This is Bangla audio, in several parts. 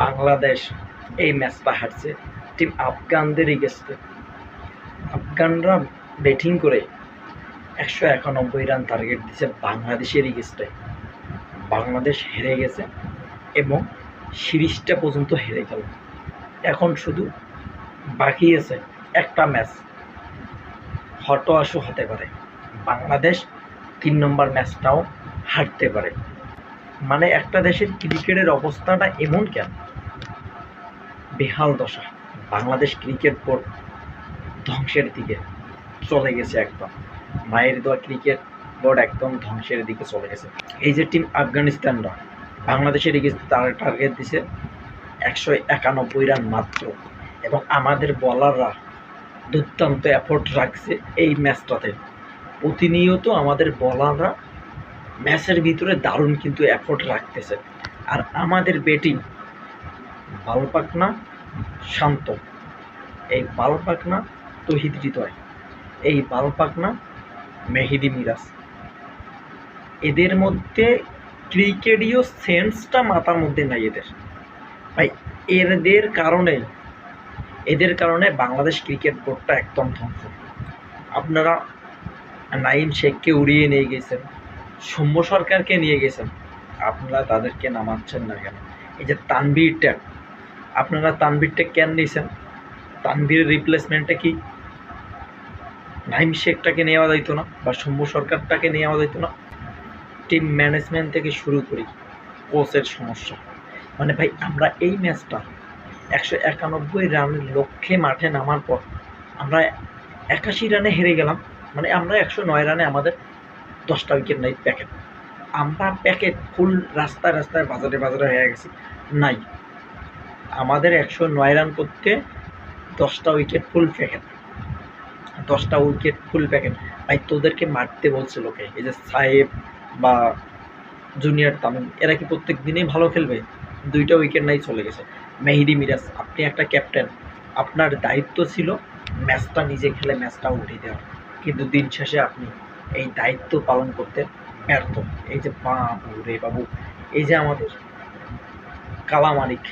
বাংলাদেশ এই ম্যাচটা হারছে। টিম আফগানদের এগেস্টে আফগানরা ব্যাটিং করে একশো একানব্বই রান টার্গেট দিছে বাংলাদেশের এগেস্টে বাংলাদেশ হেরে গেছে এবং সিরিজটা পর্যন্ত হেরে গেল। এখন শুধু বাকি আছে একটা ম্যাচ হটো আশু হতে পারে। বাংলাদেশ তিন নম্বর ম্যাচটাও হারতে পারে। মানে একটা দেশের ক্রিকেটের অবস্থাটা এমন কেন? বেহাল দশা। বাংলাদেশ ক্রিকেট বোর্ড ধ্বংসের দিকে চলে গেছে একদম। মায়ের দেওয়া ক্রিকেট বোর্ড একদম ধ্বংসের দিকে চলে গেছে। এই যে টিম আফগানিস্তানরা, বাংলাদেশের তার টার্গেট দিছে একশো একানব্বই রান মাত্র। এবং আমাদের বলাররা দুর্দান্ত এফোর্ট রাখছে এই ম্যাচটাতে প্রতিনিয়ত আমাদের বলাররা ম্যাচের ভিতরে দারুণ কিন্তু এফোর্ট রাখতেছে। আর আমাদের ব্যাটিং বালপাকনা শান্ত। এই বালপাকনা তহিদ হৃদয় এই বালপাকনা মেহিদি মিরাজ। এদের মধ্যে ক্রিকেটীয় সেন্সটা মাথার মধ্যে নাই এদের। ভাই, এদের কারণে এদের কারণে বাংলাদেশ ক্রিকেট বোর্ডটা একদম ধ্বংস। আপনারা নাইম শেখকে উড়িয়ে নিয়ে গেছেন, সৌম্য সরকারকে নিয়ে গেছেন, আপনারা তাদেরকে নামাচ্ছেন না কেন? এই যে তানভীর ট্যাগ আপনারা তানভীর ট্যাগ কেন নিয়েছেন? তানভীরের রিপ্লেসমেন্টটা কি? নাইম শেখটাকে নেওয়া যাইতো না বা শম্ভু সরকারটাকে নেওয়া যাইতো না? টিম ম্যানেজমেন্ট থেকে শুরু করি কোচের সমস্যা। মানে ভাই, আমরা এই ম্যাচটা একশো একানব্বই রানের লক্ষ্যে মাঠে নামার পর আমরা একাশি রানে হেরে গেলাম। মানে আমরা একশো নয় রানে আমাদের দশটা উইকেট নাই প্যাকেট আমরা প্যাকেট ফুল রাস্তায় রাস্তায়, বাজারে বাজারে হয়ে গেছি। নাই। আমাদের একশো নয় রান করতে দশটা উইকেট ফুল প্যাকেট দশটা উইকেট ফুল প্যাকেট ভাই, তোদেরকে মারতে বলছে লোকে। এই যে সাহেব বা জুনিয়র তামিম, এরা কি প্রত্যেক দিনেই ভালো খেলবে? দুইটা উইকেট নাই চলে গেছে। মেহিদি মিরাজ, আপনি একটা ক্যাপ্টেন আপনার দায়িত্ব ছিল ম্যাচটা নিজে খেলে ম্যাচটা উঠে দেওয়া। কিন্তু দিন শেষে আপনি এই দায়িত্ব পালন করতে ব্যর্থ। এই যে বাবু রে বাবু, এই যে আমাদের কালামানিক।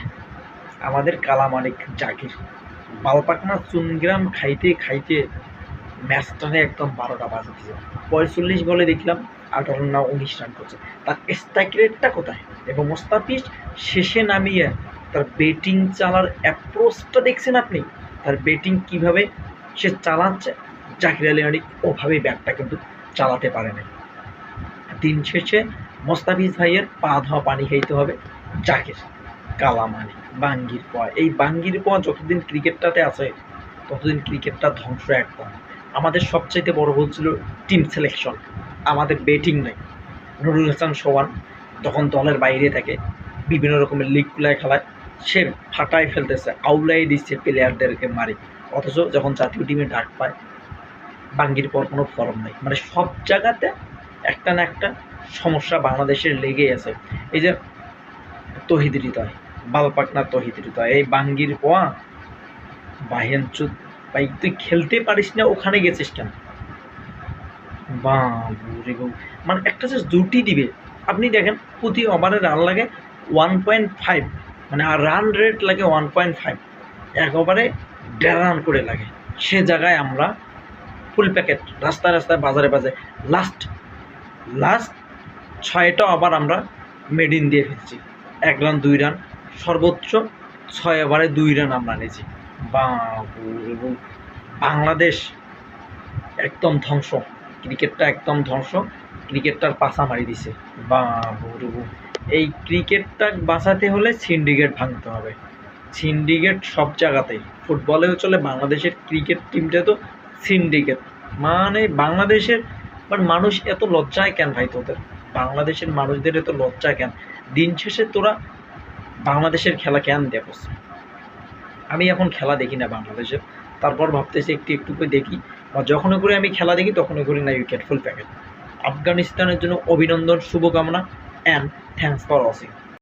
আমাদের কালামানিক জাকির। বালপাকনা চুনগ্রাম খাইতে খাইতে ম্যাচটানে একদম বারোটা বাজে দিয়েছে পঁয়তাল্লিশ বলে দেখলাম, আঠারো না উনিশ রান করছে। তার স্ট্রাইক রেটটা কোথায়? এবং মোস্তাফিজ শেষে নামিয়ে তার ব্যাটিং চালার অ্যাপ্রোচটা দেখছেন আপনি? তার ব্যাটিং কীভাবে সে চালাচ্ছে? জাকির আলী অনেক ওভাবে ব্যাটটা কিন্তু চালাতে পারে না দিন শেষে মোস্তাফিজ ভাইয়ের পা ধোয়া পানি খাইতে হবে জাকির। কালামানি বাঙ্গির পয়া। এই বাঙ্গির পয়া যতদিন ক্রিকেটটাতে আছে, ততদিন ক্রিকেটটা ধ্বংস একদম আমাদের সবচাইতে বড় ভুল ছিল টিম সিলেকশন আমাদের ব্যাটিং নেই। নুরুল হাসান সোহান তখন দলের বাইরে থাকে, বিভিন্ন রকমের লিগগুলায় খেলায়, সে ফাটায় ফেলতেছে আউলাই দিচ্ছে প্লেয়ারদেরকে মারি। অথচ যখন জাতীয় টিমে ডাক পায়, বাঙ্গির পর কোনো ফর্ম নেই। মানে সব জায়গাতে একটা না একটা সমস্যা বাংলাদেশের লেগেই আছে। এই যে তহিদ হৃদয় বালপাকনা হৃদয় এই বাঙ্গির পোয়া বাহেনচুত ভাই তুই খেলতে পারিস না, ওখানে গেছিস কেন? বাবু রে বাবু মানে একটা জাস্ট জুটি দিবে। আপনি দেখেন, প্রতি ওভারে রান লাগে ওয়ান পয়েন্ট ফাইভ মানে আর রান রেট লাগে ওয়ান পয়েন্ট ফাইভ এক ওভারে দেড় রান করে লাগে। সে জায়গায় আমরা ফুল প্যাকেট রাস্তায় রাস্তায়, বাজারে বাজারে। লাস্ট লাস্ট ছয়টা ওভার আমরা মেডিন দিয়ে ফেলছি। এক রান দুই রান সর্বোচ্চ ছয় ওভারে দুই রান আমরা নিয়েছি। রে বাংলাদেশ একদম ধ্বংস। ক্রিকেটটা একদম ধ্বংস। ক্রিকেটটার পাশা মারি দিছে। বাবু। এই ক্রিকেটটা বাঁচাতে হলে সিন্ডিকেট ভাঙতে হবে। সিন্ডিকেট সব জায়গাতেই। ফুটবলেও চলে, বাংলাদেশের ক্রিকেট টিমটা তো সিন্ডিকেট। মানে বাংলাদেশের, বাট মানুষ এত লজ্জায় কেন ভাই তোদের? বাংলাদেশের মানুষদের এত লজ্জা কেন? দিন শেষে তোরা বাংলাদেশের খেলা কেন দেখোস আমি এখন খেলা দেখি না বাংলাদেশের। তারপর ভাবতেছি একটু একটু করে দেখি। বা যখনই করে আমি খেলা দেখি তখনই করি না উইকেট ফুল প্যাকেট আফগানিস্তানের জন্য অভিনন্দন, শুভকামনা অ্যান্ড থ্যাংকস ফর ওয়াচিং